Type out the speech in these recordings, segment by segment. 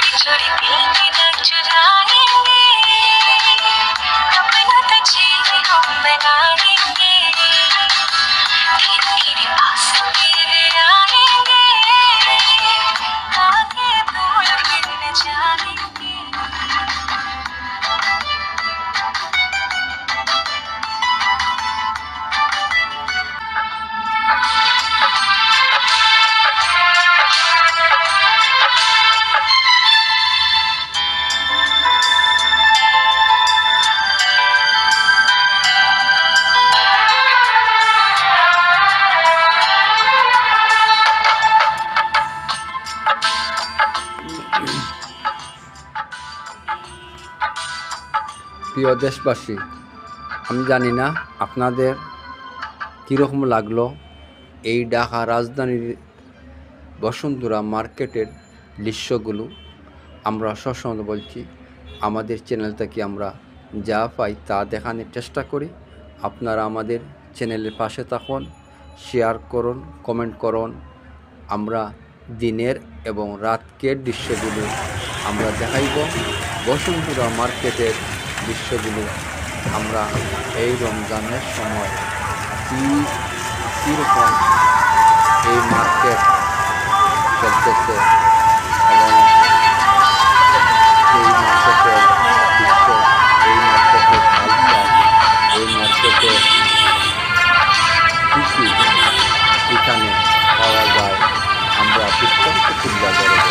Sorry, being in a প্রিয় দেশবাসী, আমি জানি না আপনাদের কীরকম লাগল এই ঢাকা রাজধানীর বসুন্ধরা মার্কেটের দৃশ্যগুলো। আমরা সবসময় বলছি, আমাদের চ্যানেল থেকে আমরা যা পাই তা দেখানোর চেষ্টা করি। আপনারা আমাদের চ্যানেলের পাশে থাকুন শেয়ার করুন কমেন্ট করুন। আমরা দিনের এবং রাতকের দৃশ্যগুলো আমরা দেখাইব। বসুন্ধরা মার্কেটের দৃশ্যগুলো আমরা এই রমজানের সময় কী কীরকম এই মার্কেট চলতেছে এবং এই মার্কেটের দৃশ্য এই মার্কেটের হালচাল এই মার্কেটে কী কী এখানে পাওয়া যায়। আমরা বিস্তারিত তুলে ধরব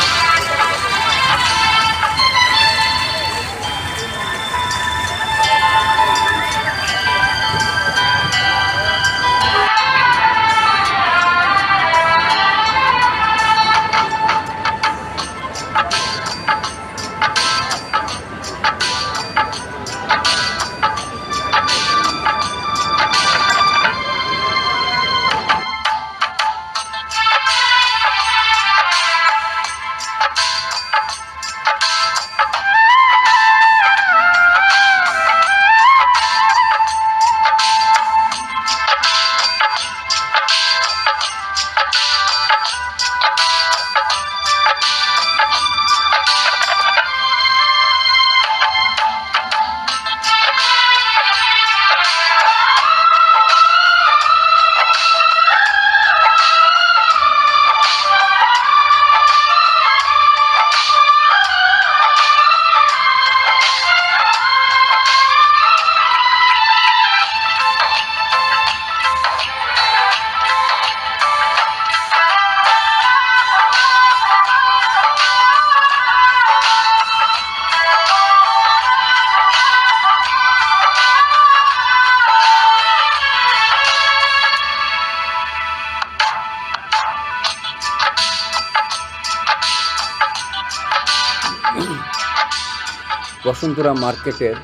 বসুন্ধরা মার্কেটের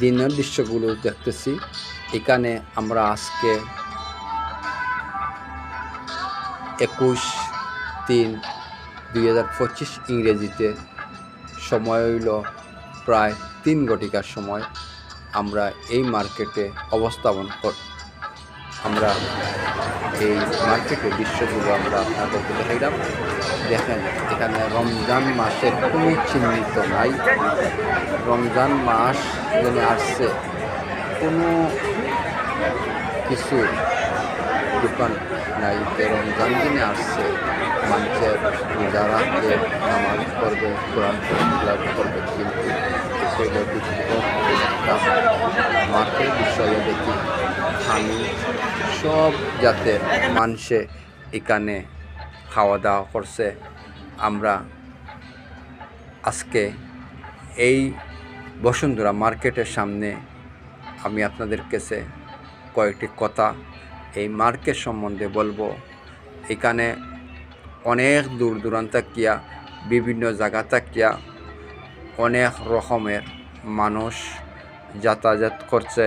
দিনের দৃশ্যগুলো দেখতেছি। এখানে আমরা আজকে একুশ তিন দুই হাজার পঁচিশ ইংরেজিতে সময় হইল প্রায় তিন ঘটিকার সময় আমরা এই মার্কেটে অবস্থাপন আমরা এই মার্কেটের দৃশ্যগুলো আমরা আপনাদেরকে দেখাইলাম দেখেন, এখানে রমজান মাসের কোনো চিহ্নিত নাই। রমজান মাস যেন আসছে, কোনো কিছু দোকান নাই যে রমজান দিনে আসছে। মানুষের রোজা রাখবে নামাজ পড়বে, কোরআন লাভ করবে, কিন্তু দুঃখ মাঠের বিষয়ে দেখি। আমি সব যাতে মানুষে এখানে খাওয়া দাওয়া করছে। আমরা আজকে এই বসুন্ধরা মার্কেটের সামনে আমি আপনাদের কাছে কয়েকটি কথা এই মার্কেট সম্বন্ধে বলব। এখানে অনেক দূর দূরান্ত কিয়া বিভিন্ন জায়গা থাকিয়া অনেক রকমের মানুষ যাতায়াত করছে।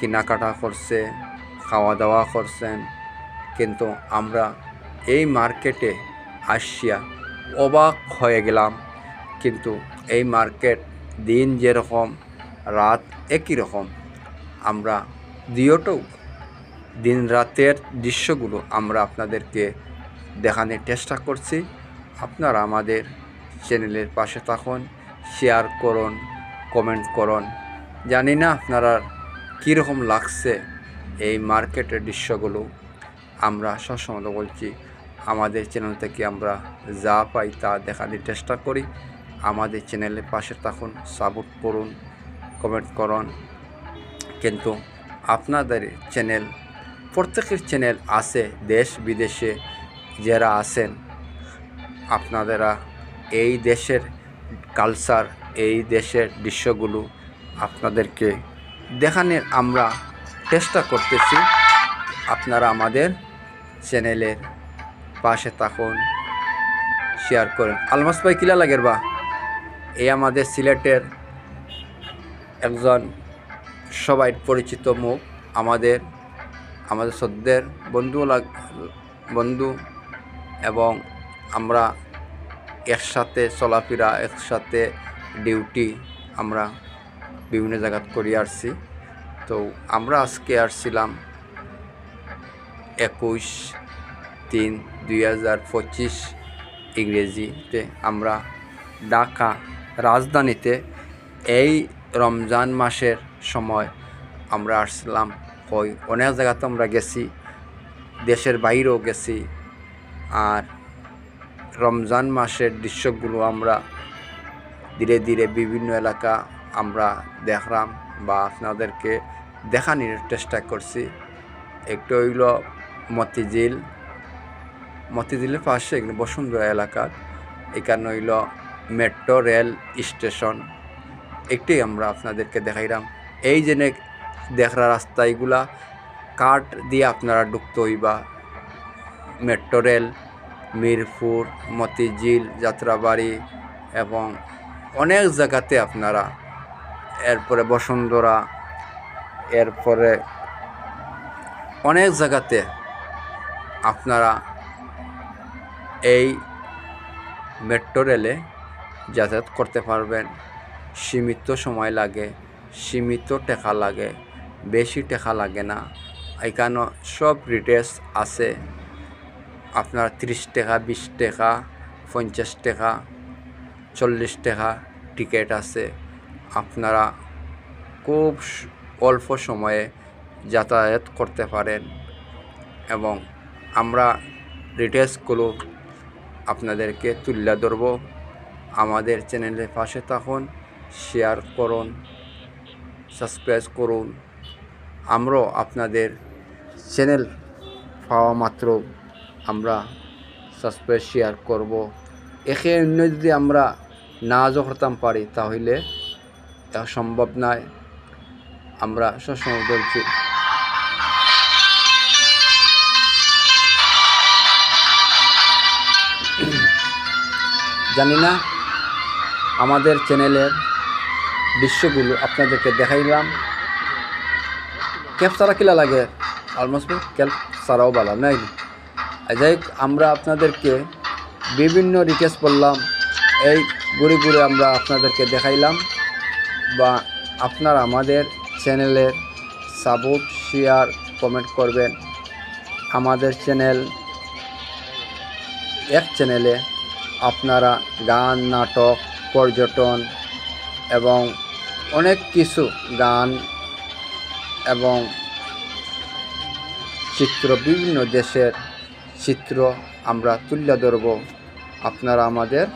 কেনাকাটা করছে খাওয়া দাওয়া করছেন। কিন্তু আমরা এই মার্কেটে আসিয়া অবাক হয়ে গেলাম। কিন্তু এই মার্কেট দিন যেরকম, রাত একই রকম। আমরা দিওটো দিন রাতের দৃশ্যগুলো আমরা আপনাদেরকে দেখানোর চেষ্টা করছি। আপনারা আমাদের চ্যানেলের পাশে থাকুন, শেয়ার করুন, কমেন্ট করুন। জানি না আপনারা কীরকম লাগছে এই মার্কেটের দৃশ্যগুলো, আমরা সবসময় বলছি, আমাদের চ্যানেল থেকে আমরা যা পাই তা দেখানোর চেষ্টা করি। আমাদের চ্যানেলের পাশে থাকুন সাপোর্ট করুন কমেন্ট করুন। কিন্তু আপনাদের চ্যানেল প্রত্যেকের চ্যানেল আছে, দেশ বিদেশে যারা আছেন, আপনাদেরা এই দেশের কালচার এই দেশের দৃশ্যগুলো আপনাদেরকে দেখানোর আমরা চেষ্টা করতেছি আপনারা আমাদের চ্যানেলের পাশে থাকুন, শেয়ার করেন। আলমাস ভাই, কিলা লাগের বা? এই আমাদের সিলেটের একজন সবাই পরিচিত মুখ, আমাদের আমাদের সদ্যের বন্ধু লাগ, বন্ধু এবং আমরা একসাথে চলাফেরা, একসাথে ডিউটি আমরা বিভিন্ন জায়গাত করি আসছি তো আমরা আজকে আসছিলাম একুশ তিন দুই হাজার পঁচিশ ইংরেজিতে আমরা ঢাকা রাজধানীতে এই রমজান মাসের সময় আমরা আসছিলাম ওই অনেক জায়গাতে আমরা গেছি, দেশের বাইরেও গেছি। আর রমজান মাসের দৃশ্যগুলো আমরা ধীরে ধীরে বিভিন্ন এলাকা আমরা দেখলাম বা আপনাদেরকে দেখানোর চেষ্টা করছি। একটু হইল মতিঝিল। মতিঝিলের পাশে এখানে বসুন্ধরা এলাকার এখানে হইল মেট্রো রেল স্টেশন। একটি আমরা আপনাদেরকে দেখাইলাম। এই জেনে দেখরা রাস্তা এগুলা কাঠ দিয়ে আপনারা ঢুকতে হইবা। মেট্রো রেল, মিরপুর, মতিঝিল, যাত্রাবাড়ি এবং অনেক জায়গাতে আপনারা এরপরে বসুন্ধরা, এরপরে অনেক জায়গাতে আপনারা এই মেট্রো রেলে যাতায়াত করতে পারবেন। সীমিত সময় লাগে, সীমিত টাকা লাগে, বেশি টাকা লাগে না। এখানে সব রিটেলস আছে। আপনার ত্রিশ টাকা, বিশ টাকা, পঞ্চাশ টাকা, চল্লিশ টাকা টিকিট আছে। আপনারা খুব অল্প সময়ে যাতায়াত করতে পারেন এবং আমরা ডিটেলসগুলো আপনাদেরকে তুলে ধরব। আমাদের চ্যানেলের পাশে থাকুন, শেয়ার করুন, সাবস্ক্রাইব করুন। আমরাও আপনাদের চ্যানেল পাওয়া মাত্র আমরা সাবস্ক্রাইব, শেয়ার করব। একে অন্য যদি আমরা না করতাম পারি তাহলে তা সম্ভব নয়। আমরা সবসময় বলছি, জানি না, আমাদের চ্যানেলের দৃশ্যগুলো আপনাদেরকে দেখাইলাম। ক্যাব সারা কিলা লাগে? অলমোস্ট ক্যাব সারাও ভালো নাই। যাই আমরা আপনাদেরকে বিভিন্ন রিকোয়েস্ট করলাম। এই ঘুরে ঘুরে আমরা আপনাদেরকে দেখাইলাম। বা আপনার আমাদের চ্যানেলের সাপোর্ট, শেয়ার, কমেন্ট করবেন। আমাদের চ্যানেল, এক চ্যানেলে আপনারা গান, নাটক, পর্যটন এবং অনেক কিছু গান এবং চিত্র, বিভিন্ন দেশের চিত্র আমরা তুলে ধরব। আপনারা আমাদের